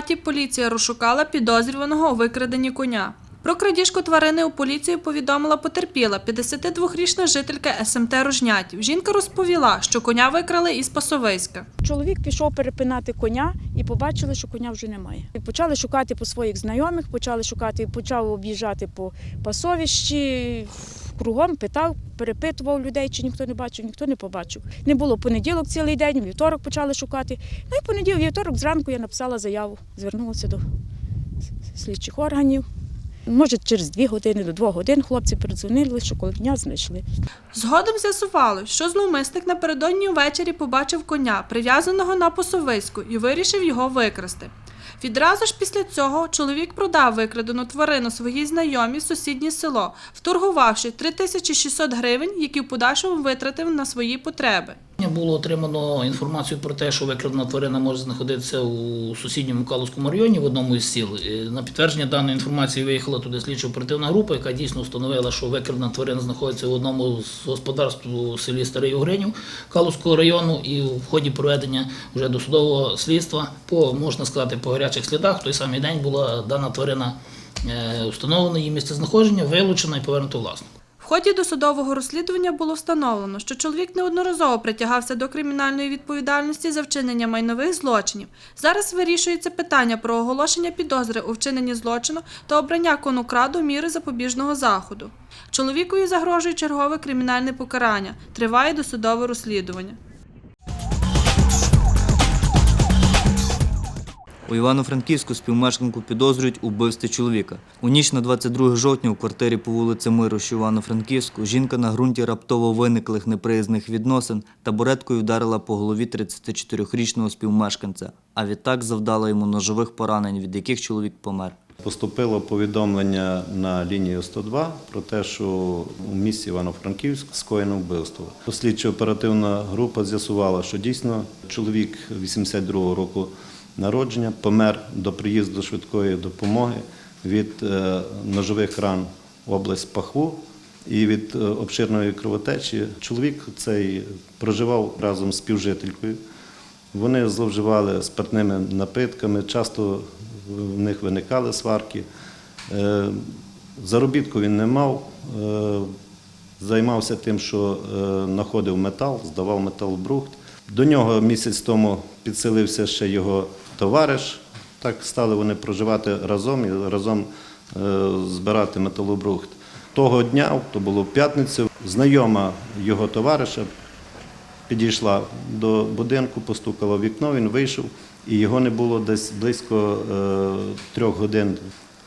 Закарпатті поліція розшукала підозрюваного у викраденні коня. Про крадіжку тварини у поліцію повідомила потерпіла 52-річна жителька СМТ Рожнятів. Жінка розповіла, що коня викрали із Пасовиська. Чоловік пішов перепинати коня і побачили, що коня вже немає. Почали шукати по своїх знайомих, почали шукати, почав об'їжджати по пасовищі. Кругом питав, перепитував людей, чи ніхто не бачив, ніхто не побачив. Не було понеділок цілий день, вівторок почали шукати. Ну і понеділок, вівторок зранку я написала заяву, звернулася до слідчих органів. Може, через дві години до двох годин хлопці передзвонили, що коня знайшли. Згодом з'ясувалось, що зловмисник напередодні ввечері побачив коня, прив'язаного на посовиську, і вирішив його викрасти. Відразу ж після цього чоловік продав викрадену тварину своїй знайомій в сусіднє село, вторгувавши 3600 гривень, які в подальшому витратив на свої потреби. Було отримано інформацію про те, що викрадена тварина може знаходитися у сусідньому Калузькому районі в одному із сіл. На підтвердження даної інформації виїхала туди слідчо-оперативна група, яка дійсно встановила, що викрадена тварина знаходиться в одному з господарств у селі Старий Угринів Калузького району. І в ході проведення вже досудового слідства по можна сказати по гарячих слідах в той самий день була дана тварина е, встановлена її місцезнаходження, вилучена і повернута власнику. Ході досудового розслідування було встановлено, що чоловік неодноразово притягався до кримінальної відповідальності за вчинення майнових злочинів. Зараз вирішується питання про оголошення підозри у вчиненні злочину та обрання конукраду міри запобіжного заходу. Чоловікові загрожує чергове кримінальне покарання. Триває досудове розслідування. У Івано-Франківську співмешканку підозрюють у чоловіка. У ніч на 22 жовтня у квартирі по вулиці Миру, що Івано-Франківську, жінка на ґрунті раптово виниклих неприязних відносин табуреткою вдарила по голові 34-річного співмешканця, а відтак завдала йому ножових поранень, від яких чоловік помер. Поступило повідомлення на лінію 102 про те, що у місті Івано-Франківськ скоєно вбивство. Слідчо-оперативна група з'ясувала, що дійсно чоловік 82-го року народження помер до приїзду швидкої допомоги від е, ножових ран в область пахву і від е, обширної кровотечі. Чоловік цей проживав разом з співжителькою. Вони зловживали спиртними напитками, часто в них виникали сварки. Е, Заробітку він не мав, займався тим, що знаходив метал, здавав металобрухт. До нього місяць тому підселився ще його товариш. Так стали вони проживати разом і разом е, збирати металобрухт. Того дня, то було в п'ятницю, знайома його товариша підійшла до будинку, постукала в вікно, він вийшов, і його не було десь близько е, трьох годин.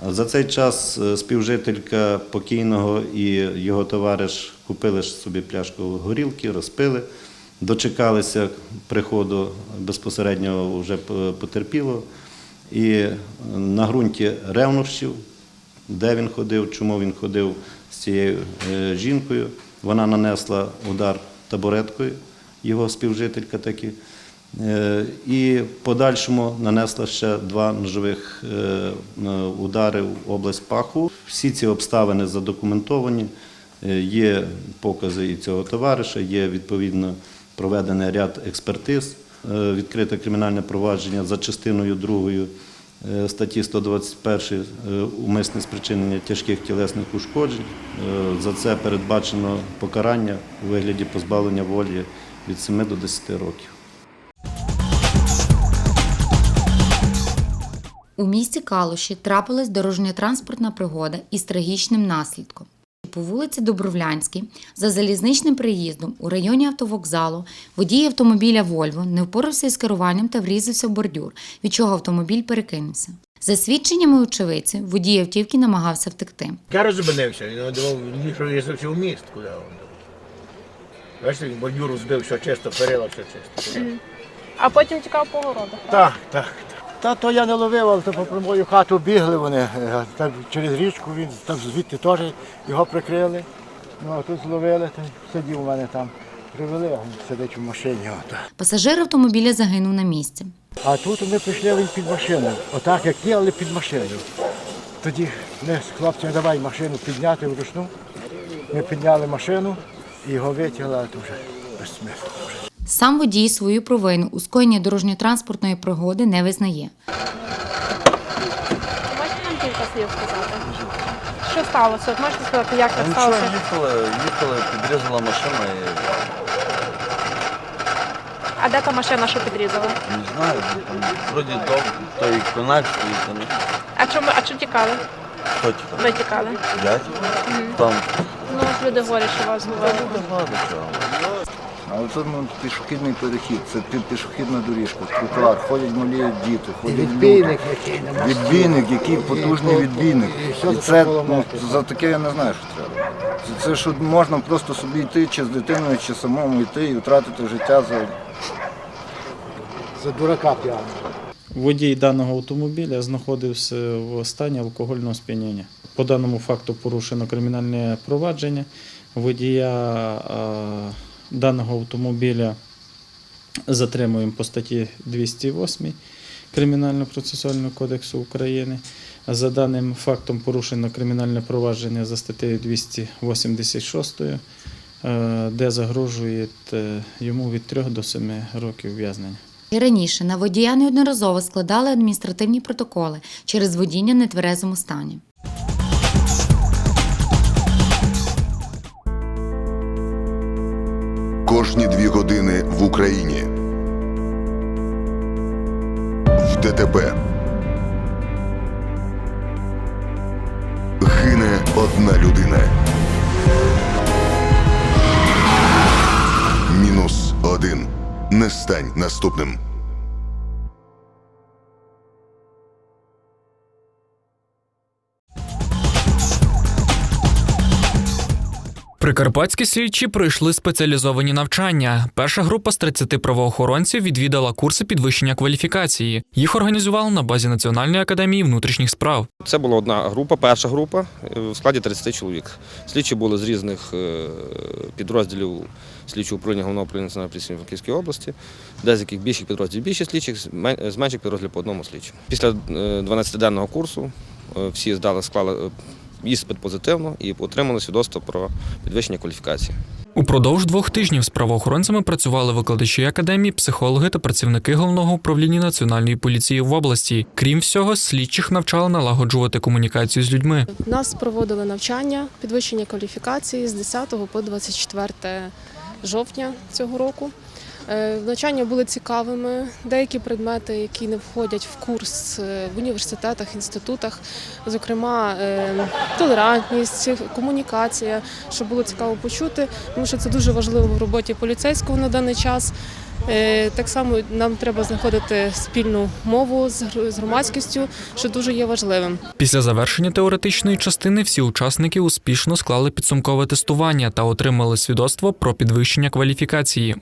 За цей час е, співжителька покійного і його товариш купили собі пляшку горілки, розпили, дочекалися приходу безпосередньо вже потерпілого. І на ґрунті ревнощів, де він ходив, чому він ходив з цією е, жінкою, вона нанесла удар табуреткою, його співжителька таки. Е, І подальшому нанесла ще два ножових е, е, удари в область паху. Всі ці обставини задокументовані. Е, Є покази і цього товариша, є відповідно проведений ряд експертиз, е, відкрите кримінальне провадження за частиною 2 е, статті 121 е, умисне спричинення тяжких тілесних ушкоджень. За це передбачено покарання у вигляді позбавлення волі від 7 до 10 років. У місті Калуші трапилась дорожньо-транспортна пригода із трагічним наслідком. По вулиці Добровлянській, за залізничним приїздом у районі автовокзалу, водій автомобіля Вольво не впорався із керуванням та врізався в бордюр, від чого автомобіль перекинувся. За свідченнями очевидців, водій автівки намагався втекти. Я розбинився, він думав, він що в'їздився в міст, куди він. Бачите, він бордюру збив, все чисто, перила, все чисто. А потім тікав по городах. Так, так. Та то я не ловив, але то по мою хату бігли вони. е, Там через річку він там звідти теж його прикрили. Ну а тут зловили, то сидів у мене там. Привели, а він сидить в машині. Ото. Пасажир автомобіля загинув на місці. А тут ми прийшли він під машину. Отак як є, але під машину. Тоді ми з хлопцями давай машину підняти вручну. Ми підняли машину і його витягли, а то вже безсмисло. Сам водій свою провину у скоєнні дорожньо-транспортної пригоди не визнає. Можете нам кілька слів сказати. Що сталося? От можете сказати, як Ну що, сталося? їхали, їхали, підрізала машина і А де та машина, що підрізала? не знаю, там вроді то, той конець стоїть, там А чому а чому тікали? хто ті там? Ви тікали? П'ять? Там Ну, от люди говорять, що вас говорили. багато чого. Але це ну, пішохідний перехід, це пі- пішохідна доріжка, тротуар, ходять малі діти, ходять люди. Відбійник, який нема. Відбійник, який потужний відбійник. і за це ну, за таке я не знаю, що треба. Це, це що можна просто собі йти, чи з дитиною, чи самому йти і втратити життя за За дурака п'яного. Водій даного автомобіля знаходився в стані алкогольного сп'яніння. По даному факту порушено кримінальне провадження. Водія а, даного автомобіля затримуємо по статті 208 Кримінального процесуального кодексу України. За даним фактом порушено кримінальне провадження за статтею 286, е, де загрожує йому від 3 до 7 років ув'язнення. І раніше на водія неодноразово складали адміністративні протоколи через водіння нетверезому стані. Кожні дві години в Україні. В ДТП. Гине одна людина. Мінус один. Не стань наступним. Прикарпатські слідчі пройшли спеціалізовані навчання. Перша група з 30 правоохоронців відвідала курси підвищення кваліфікації. Їх організували на базі Національної академії внутрішніх справ. Це була одна група, перша група е, в складі 30 чоловік. Слідчі були з різних е, підрозділів слідчого управління головного управління національної поліції Київській області, де з яких більших підрозділів більше слідчих, з менших підрозділів по одному слідчому. Після е, 12-денного курсу е, всі здали, склали іспит позитивно і отримали свідоцтво про підвищення кваліфікації. Упродовж двох тижнів з правоохоронцями працювали викладачі академії, психологи та працівники головного управління національної поліції в області. Крім всього, слідчих навчали налагоджувати комунікацію з людьми. Нас проводили навчання, підвищення кваліфікації з 10 по 24 жовтня цього року. Е, Навчання були цікавими. Деякі предмети, які не входять в курс е, в університетах, інститутах, зокрема е, толерантність, комунікація, що було цікаво почути, тому що це дуже важливо в роботі поліцейського на даний час. Так само нам треба знаходити спільну мову з громадськістю, що дуже є важливим. Після завершення теоретичної частини всі учасники успішно склали підсумкове тестування та отримали свідоцтво про підвищення кваліфікації.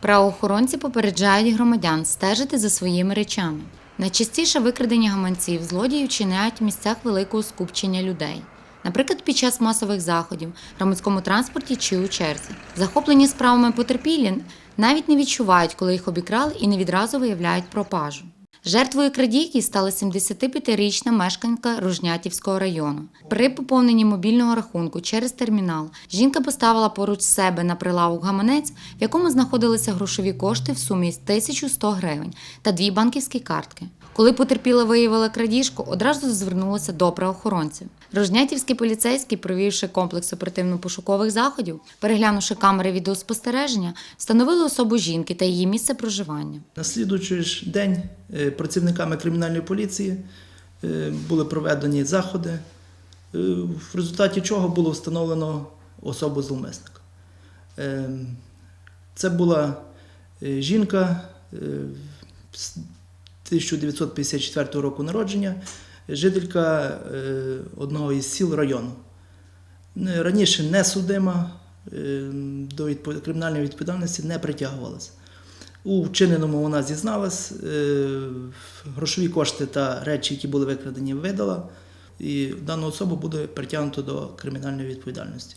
Правоохоронці попереджають громадян стежити за своїми речами. Найчастіше викрадення гаманців злодії вчиняють в місцях великого скупчення людей. Наприклад, під час масових заходів, громадському транспорті чи у черзі. Захоплені справами потерпілі навіть не відчувають, коли їх обікрали і не відразу виявляють пропажу. Жертвою крадійки стала 75-річна мешканка Ружнятівського району. При поповненні мобільного рахунку через термінал жінка поставила поруч себе на прилавок гаманець, в якому знаходилися грошові кошти в сумі 1100 гривень та дві банківські картки. Коли потерпіла виявила крадіжку, одразу звернулася до правоохоронців. Рожнятівські поліцейські, провівши комплекс оперативно-пошукових заходів, переглянувши камери відеоспостереження, встановили особу жінки та її місце проживання. На слідуючий день е, працівниками кримінальної поліції е, були проведені заходи, е, в результаті чого було встановлено особу зловмисника. Це була жінка 1954 року народження, жителька е, одного із сіл району. Раніше не судима, е, до кримінальної відповідальності не притягувалася. У вчиненому вона зізналась, е, грошові кошти та речі, які були викрадені, видала, і дану особу буде притягнуто до кримінальної відповідальності.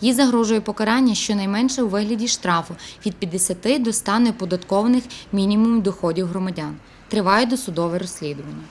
Їй загрожує покарання щонайменше у вигляді штрафу від 50 до 100 неоподаткованих мінімумів доходів громадян. Триває досудове розслідування.